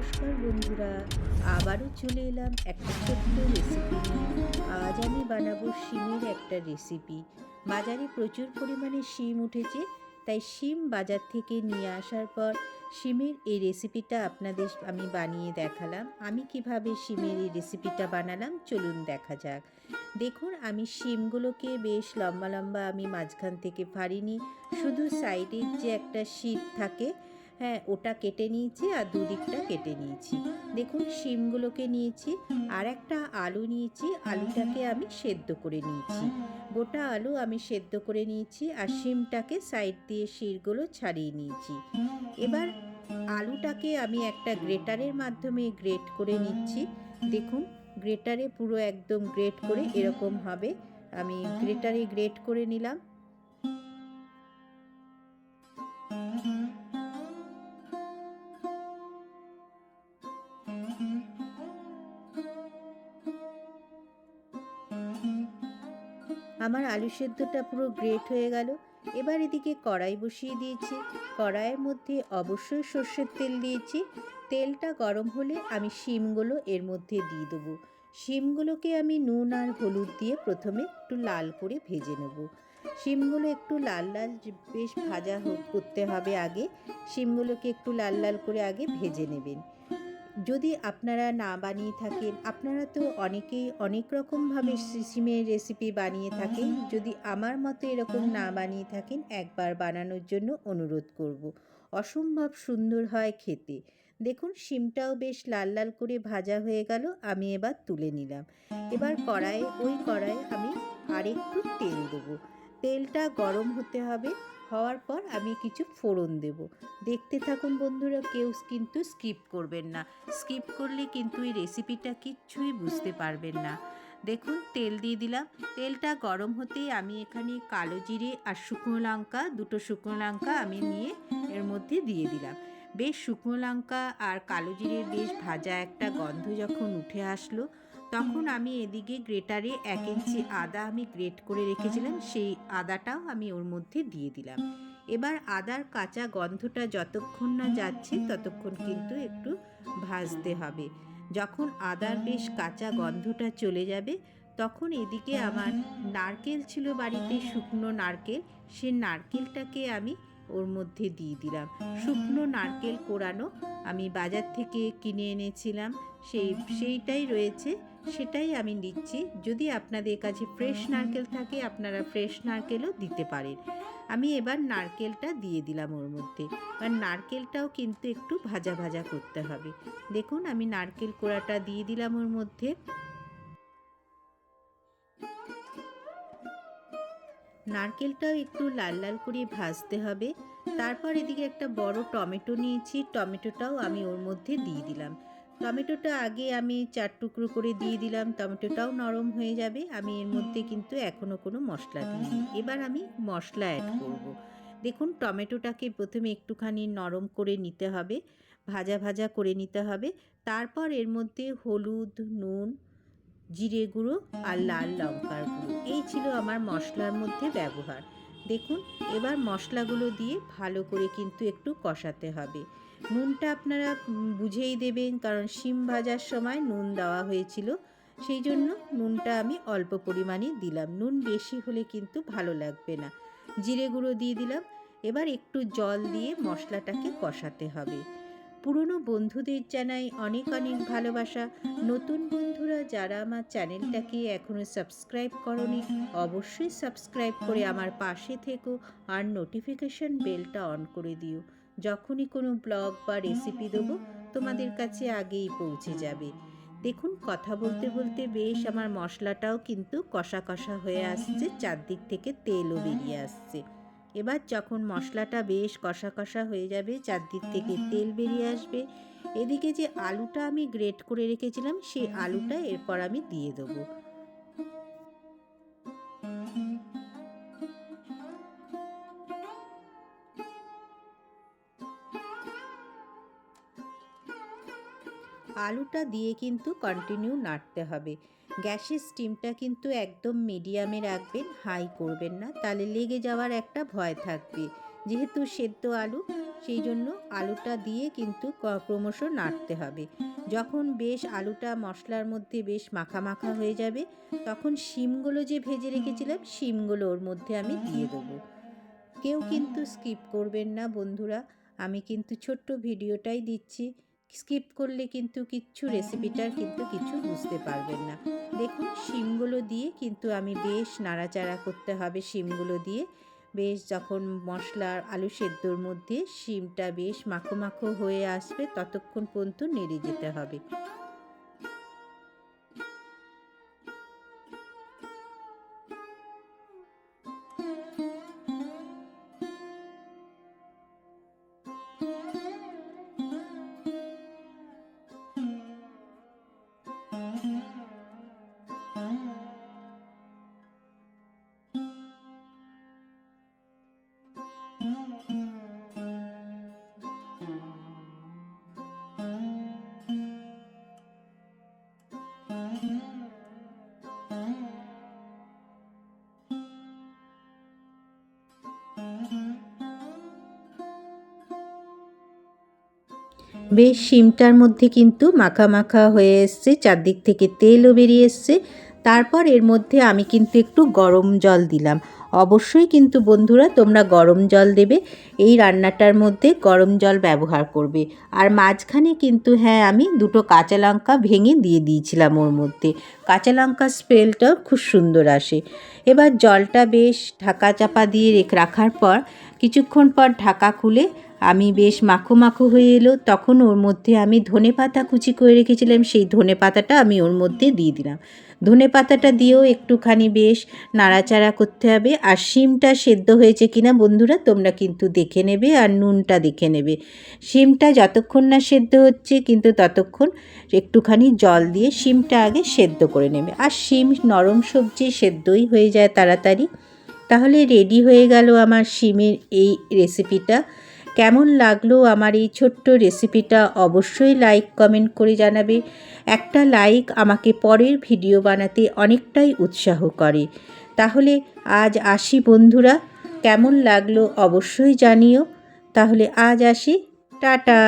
নমস্কার বন্ধুরা, আবারও চলে এলাম একটা ছোট্ট রেসিপি আজ আমি বানাবো শিমের একটা রেসিপি বাজারে প্রচুর পরিমাণে শিম উঠেছে, তাই শিম বাজার থেকে নিয়ে আসার পর শিমের এই রেসিপিটা আপনাদের আমি বানিয়ে দেখালাম। আমি কীভাবে শিমের এই রেসিপিটা বানালাম, চলুন দেখা যাক। দেখুন, আমি শিমগুলোকে বেশ লম্বা লম্বা আমি মাঝখান থেকে ফাড়িনি, শুধু সাইডের যে একটা শীত থাকে হ্যাঁ ওটা কেটে নিয়েছি আর দুদিকটা কেটে নিয়েছি। দেখুন, শিমগুলোকে নিয়েছি আর একটা আলু নিয়েছি। আলুটাকে আমি সেদ্ধ করে নিয়েছি। গোটা আলু আমি সেদ্ধ করে নিয়েছি আর শিমটাকে সাইড দিয়ে শিরগুলো ছাড়িয়ে নিয়েছি। এবার আলুটাকে আমি একটা গ্রেটারের মাধ্যমে গ্রেট করে নিচ্ছি। দেখুন, গ্রেটারে পুরো একদম গ্রেট করে এরকম হবে। আমি গ্রেটারে গ্রেট করে নিলাম। আমার আলু সেদ্ধটা পুরো গ্রেট হয়ে গেল। এবার এদিকে কড়াই বসিয়ে দিয়েছি। কড়াইয়ের মধ্যে অবশ্যই সর্ষের তেল দিয়েছি। তেলটা গরম হলে আমি শিমগুলো এর মধ্যে দিয়ে দেবো। শিমগুলোকে আমি নুন আর হলুদ দিয়ে প্রথমে একটু লাল করে ভেজে নেব। শিমগুলো একটু লাল লাল বেশ ভাজা করতে হবে আগে। শিমগুলোকে একটু লাল লাল করে আগে ভেজে নেবেন। যদি আপনারা না বানিয়ে থাকেন আপনারা তো অনেকেই অনেক রকমভাবে সিমের রেসিপি বানিয়ে থাকেন। যদি আমার মতো এরকম না বানিয়ে থাকেন একবার বানানোর জন্য অনুরোধ করব। অসম্ভব সুন্দর হয় খেতে। দেখুন শিমটাও বেশ লাল লাল করে ভাজা হয়ে গেল আমি এবার তুলে নিলাম। এবার কড়াইয়ে ওই কড়াইয়ে আমি আরেকটু তেল দেবো। তেলটা গরম হতে হবে। হওয়ার পর আমি কিছু ফোড়ন দেব। দেখতে থাকুন বন্ধুরা, কেউ কিন্তু স্কিপ করবেন না। স্কিপ করলে কিন্তু এই রেসিপিটা কিচ্ছুই বুঝতে পারবেন না। দেখুন, তেল দিয়ে দিলাম। তেলটা গরম হতেই আমি এখানে কালো জিরে আর শুকনো লঙ্কা, দুটো শুকনো লঙ্কা আমি নিয়ে এর মধ্যে দিয়ে দিলাম। বেশ শুকনো লঙ্কা আর কালো জিরে বেশ ভাজা একটা গন্ধ যখন উঠে আসলো তখন আমি এদিকে গ্রেটারে এক ইঞ্চি আদা আমি গ্রেট করে রেখেছিলাম, সেই আদাটাও আমি ওর মধ্যে দিয়ে দিলাম। এবার আদার কাঁচা গন্ধটা যতক্ষণ না যাচ্ছে, ততক্ষণ কিন্তু একটু ভাজতে হবে। যখন আদার বেশ কাঁচা গন্ধটা চলে যাবে, তখন এদিকে আমার নারকেল ছিল বাড়িতে, শুকনো নারকেল, সে নারকেলটাকে আমি ওর মধ্যে দিয়ে দিলাম। শুকনো নারকেল কোরানো আমি বাজার থেকে কিনে এনেছিলাম। সেই, সেইটাই রয়েছে, সেটাই আমি দিচ্ছি যদি আপনাদের কাছে ফ্রেশ নারকেল থাকে, আপনারা ফ্রেশ নারকেলও দিতে পারেন। আমি এবার নারকেলটা দিয়ে দিলাম ওর মধ্যে। আর নারকেলটাও কিন্তু একটু ভাজা ভাজা করতে হবে। দেখুন, আমি নারকেল কোড়াটা দিয়ে দিলাম ওর মধ্যে। নারকেলটাও একটু লাল লাল করে ভাজতে হবে। তারপর এদিকে একটা বড় টমেটো নিয়েছি। টমেটোটাও আমি ওর মধ্যে দিয়ে দিলাম। টমেটোটা আগে আমি চার টুকরো করে দিয়ে দিলাম। টমেটোটাও নরম হয়ে যাবে। আমি এর মধ্যে কিন্তু এখনও কোনো মশলা দিইনি। এবার আমি মশলা অ্যাড করব। দেখুন, টমেটোটাকে প্রথমে একটুখানি নরম করে নিতে হবে। ভাজা ভাজা করে নিতে হবে। তারপর এর মধ্যে হলুদ, নুন জিরে গুঁড়ো আর লাল লঙ্কার গুঁড়ো। এই ছিল আমার মশলার মধ্যে ব্যবহার। দেখুন, এবার মশলাগুলো দিয়ে ভালো করে কিন্তু একটু কষাতে হবে। নুনটা আপনারা বুঝেই দেবেন, কারণ শিম ভাজার সময় নুন দেওয়া হয়েছিল। সেই জন্য নুনটা আমি অল্প পরিমাণে দিলাম। নুন বেশি হলে কিন্তু ভালো লাগবে না। জিরে গুঁড়ো দিয়ে দিলাম। এবার একটু জল দিয়ে মশলাটাকে কষাতে হবে। পুরনো বন্ধুদের জানাই অনেক অনেক ভালোবাসা। নতুন বন্ধুরা যারা আমার চ্যানেলটাকে এখনও সাবস্ক্রাইব করনি, অবশ্যই সাবস্ক্রাইব করে আমার পাশে থেকো আর নোটিফিকেশন বেলটা অন করে দিও। যখনই কোনো ব্লগ বা রেসিপি দেবো, তোমাদের কাছে আগেই পৌঁছে যাবে। দেখুন, কথা বলতে বলতে বেশ আমার মশলাটাও কিন্তু কষা কষা হয়ে আসছে, চারদিক থেকে তেলও বেরিয়ে আসছে। এবার যখন মশলাটা বেশ কষা কষা হয়ে যাবে, চারদিক থেকে তেল বেরিয়ে আসবে, এদিকে যে আলুটা আমি গ্রেট করে রেখেছিলাম, সেই আলুটা এরপর আমি দিয়ে দেবো। আলুটা দিয়ে কিন্তু কন্টিনিউ নাড়তে হবে। গ্যাসের স্টিমটা কিন্তু একদম মিডিয়ামে রাখবেন হাই করবেন না। তাহলে লেগে যাওয়ার একটা ভয় থাকবে। যেহেতু সেদ্ধ আলু, সেই জন্য আলুটা দিয়ে কিন্তু ক্রমশ নাড়তে হবে। যখন বেশ আলুটা মশলার মধ্যে বেশ মাখা মাখা হয়ে যাবে, তখন শিমগুলো যে ভেজে রেখেছিলাম, শিমগুলো ওর মধ্যে আমি দিয়ে দেবো। কেউ কিন্তু স্কিপ করবেন না বন্ধুরা। আমি কিন্তু ছোট্ট ভিডিওটাই দিচ্ছি। স্কিপ করলে কিন্তু কিচ্ছু রেসিপিটার কিন্তু কিছু বুঝতে পারবেন না। দেখুন, শিমগুলো দিয়ে কিন্তু আমি বেশ নাড়াচাড়া করতে হবে শিমগুলো দিয়ে। বেশ যখন মশলার আলু সেদ্ধর মধ্যে শিমটা বেশ মাখো মাখো হয়ে আসবে, ততক্ষণ পর্যন্ত নেড়ে যেতে হবে। বেশ শিমটার মধ্যে কিন্তু মাখা মাখা হয়ে এসছে, চারদিক থেকে তেলও বেরিয়ে এসছে। তারপর এর মধ্যে আমি কিন্তু একটু গরম জল দিলাম। অবশ্যই কিন্তু বন্ধুরা তোমরা গরম জল দেবে, এই রান্নাটার মধ্যে গরম জল ব্যবহার করবে। আর মাঝখানে কিন্তু হ্যাঁ আমি দুটো কাঁচা লঙ্কা ভেঙে দিয়ে দিয়েছিলাম ওর মধ্যে। কাঁচা লঙ্কার স্মেলটাও খুব সুন্দর আসে। এবার জলটা বেশ ঢাকা চাপা দিয়ে রেখে, রাখার পর, কিছুক্ষণ পর ঢাকা খুলে আমি বেশ মাখো মাখো হয়ে এলো। তখন ওর মধ্যে আমি ধনে পাতা কুচি করে রেখেছিলাম। সেই ধনে পাতাটা আমি ওর মধ্যে দিয়ে দিলাম। ধনে পাতাটা দিয়েও একটুখানি বেশ নাড়াচাড়া করতে হবে। আর শিমটা সেদ্ধ হয়েছে কিনা বন্ধুরা, তোমরা কিন্তু দেখে নেবে আর নুনটা দেখে নেবে। শিমটা যতক্ষণ না সেদ্ধ হচ্ছে কিন্তু ততক্ষণ একটুখানি জল দিয়ে শিমটা আগে সেদ্ধ করে নেবে। আর শিম নরম সবজি সেদ্ধই হয়ে যায় তাড়াতাড়ি। তাহলে রেডি হয়ে গেল আমার শিমের এই রেসিপিটা কেমন লাগল আমার এই ছোট্ট রেসিপিটা অবশ্যই লাইক, কমেন্ট করে জানাবে। একটা লাইক আমাকে পরের ভিডিও বানাতে অনেকটাই উৎসাহ করে। তাহলে আজ আসি বন্ধুরা, কেমন লাগল অবশ্যই জানিও। তাহলে আজ আসি, টাটা।